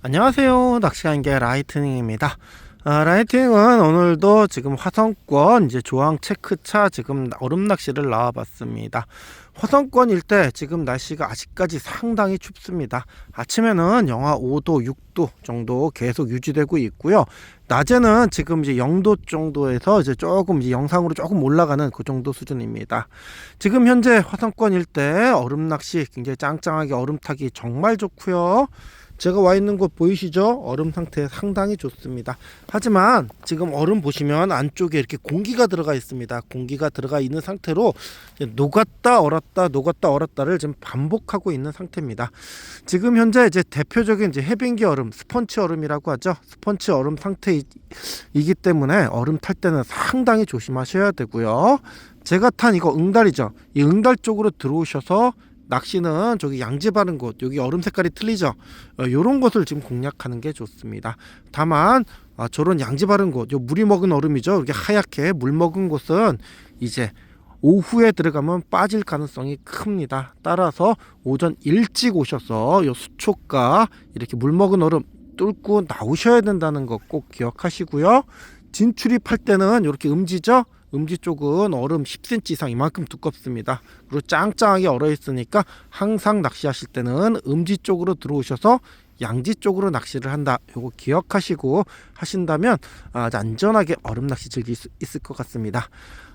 안녕하세요. 낚시간개 라이트닝입니다. 아, 라이트닝은 오늘도 지금 화성권 이제 조항 체크차 지금 얼음 낚시를 나와봤습니다. 화성권일 때 지금 날씨가 아직까지 상당히 춥습니다. 아침에는 영하 5도, 6도 정도 계속 유지되고 있고요. 낮에는 지금 이제 0도 정도에서 이제 조금 이제 영상으로 조금 올라가는 그 정도 수준입니다. 지금 현재 화성권 일대 얼음 낚시 굉장히 짱짱하게 얼음 타기 정말 좋고요. 제가 와 있는 곳 보이시죠? 얼음 상태 상당히 좋습니다. 하지만 지금 얼음 보시면 안쪽에 이렇게 공기가 들어가 있습니다. 공기가 들어가 있는 상태로 녹았다 얼었다 녹았다 얼었다를 지금 반복하고 있는 상태입니다. 지금 현재 이제 대표적인 이제 해빙기 얼음, 스펀치 얼음이라고 하죠. 스펀치 얼음 상태이기 때문에 얼음 탈 때는 상당히 조심하셔야 되고요. 제가 탄 이거 응달이죠. 이 응달 쪽으로 들어오셔서 낚시는 저기 양지 바른 곳 여기 얼음 색깔이 틀리죠? 어, 요런 것을 지금 공략하는 게 좋습니다. 다만 아, 저런 양지 바른 곳 요 물이 먹은 얼음이죠? 이렇게 하얗게 물 먹은 곳은 이제 오후에 들어가면 빠질 가능성이 큽니다. 따라서 오전 일찍 오셔서 요 수초가 이렇게 물 먹은 얼음 뚫고 나오셔야 된다는 거꼭 기억하시고요. 진출입할 때는 이렇게 음지죠 음지 쪽은 얼음 10cm 이상 이만큼 두껍습니다. 그리고 짱짱하게 얼어 있으니까 항상 낚시하실 때는 음지 쪽으로 들어오셔서 양지 쪽으로 낚시를 한다. 요거 기억하시고 하신다면 아, 안전하게 얼음 낚시 즐길 수 있을 것 같습니다.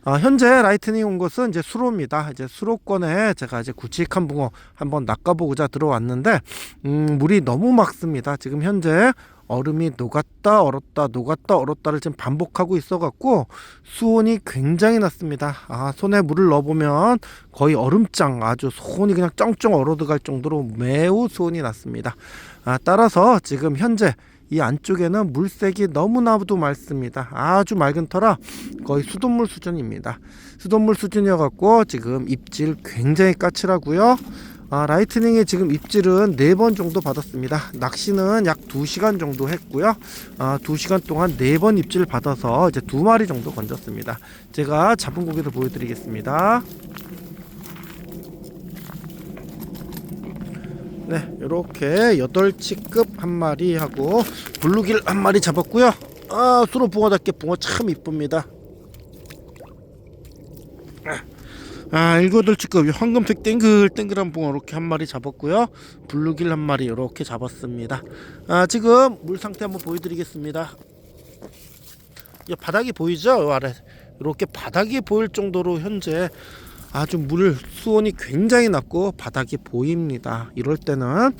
아, 현재 라이트닝 온 것은 이제 수로입니다. 이제 수로권에 제가 이제 굵직한 붕어 한번 낚아보고자 들어왔는데 음, 물이 너무 막습니다. 지금 현재 얼음이 녹았다 얼었다 녹았다 얼었다를 지금 반복하고 있어 갖고 수온이 굉장히 낮습니다. 아 손에 물을 넣어 보면 거의 얼음장 아주 손이 그냥 쩡쩡 얼어 들어갈 정도로 매우 수온이 낮습니다. 아 따라서 지금 현재 이 안쪽에는 물색이 너무나도 맑습니다. 아주 맑은 터라 거의 수돗물 수준입니다. 수돗물 수준이어 갖고 지금 입질 굉장히 까칠하고요 아, 라이트닝에 지금 입질은 4번 정도 받았습니다. 낚시는 약 2시간 정도 했고요. 아, 2시간 동안 4번 입질 받아서 이제 두 마리 정도 건졌습니다. 제가 잡은 고기를 보여드리겠습니다. 네, 이렇게 8치급 한 마리 하고 블루길 한 마리 잡았고요. 아, 수로 붕어답게 붕어 참 이쁩니다. 아, 일곱덟치급 황금색 땡글땡글한 붕어 이렇게 한 마리 잡았고요. 블루길 한 마리 이렇게 잡았습니다. 아, 지금 물 상태 한번 보여드리겠습니다. 이 바닥이 보이죠? 요 아래 이렇게 바닥이 보일 정도로 현재 아주 물 수온이 굉장히 낮고 바닥이 보입니다. 이럴 때는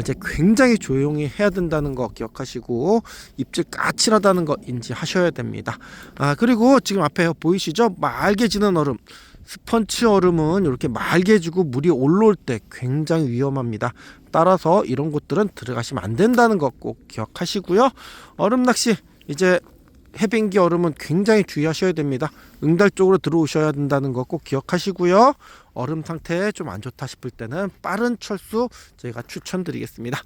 이제 굉장히 조용히 해야 된다는 거 기억하시고 입질 까칠하다는 거 인지하셔야 됩니다. 아 그리고 지금 앞에 보이시죠? 맑게 지는 얼음. 스펀치 얼음은 이렇게 맑게 지고 물이 올라올 때 굉장히 위험합니다. 따라서 이런 곳들은 들어가시면 안 된다는 거꼭 기억하시고요. 얼음 낚시 이제 해변기 얼음은 굉장히 주의하셔야 됩니다. 응달 쪽으로 들어오셔야 된다는 거꼭 기억하시고요. 얼음 상태 좀 안 좋다 싶을 때는 빠른 철수 저희가 추천드리겠습니다.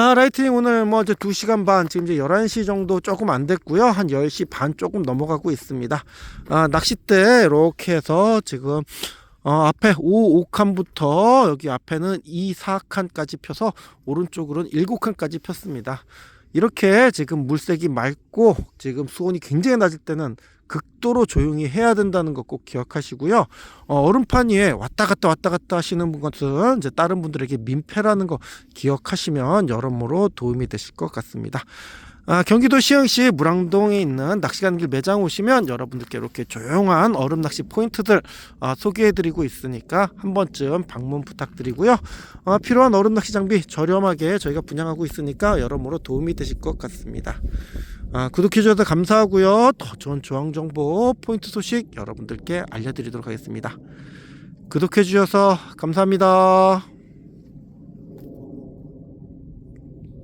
아, 라이트닝 오늘 뭐 이제 2시간 반, 지금 이제 11시 정도 조금 안 됐고요. 한 10시 반 조금 넘어가고 있습니다. 아, 낚싯대 이렇게 해서 지금 어, 앞에 5, 5칸부터 여기 앞에는 2, 4칸까지 펴서 오른쪽으로는 7칸까지 폈습니다. 이렇게 지금 물색이 맑고 지금 수온이 굉장히 낮을 때는 극도로 조용히 해야 된다는 거꼭 기억하시고요. 어, 얼음판 위에 왔다 갔다 왔다 갔다 하시는 것은 이제 다른 분들에게 민폐라는 거 기억하시면 여러모로 도움이 되실 것 같습니다. 아, 경기도 시흥시 무랑동에 있는 낚시 가는 매장 오시면 여러분들께 이렇게 조용한 얼음 낚시 포인트들 아, 소개해드리고 있으니까 한 번쯤 방문 부탁드리고요. 아, 필요한 얼음 낚시 장비 저렴하게 저희가 분양하고 있으니까 여러모로 도움이 되실 것 같습니다. 아, 구독해주셔서 감사하고요. 더 좋은 조항 정보 포인트 소식 여러분들께 알려드리도록 하겠습니다. 구독해주셔서 감사합니다.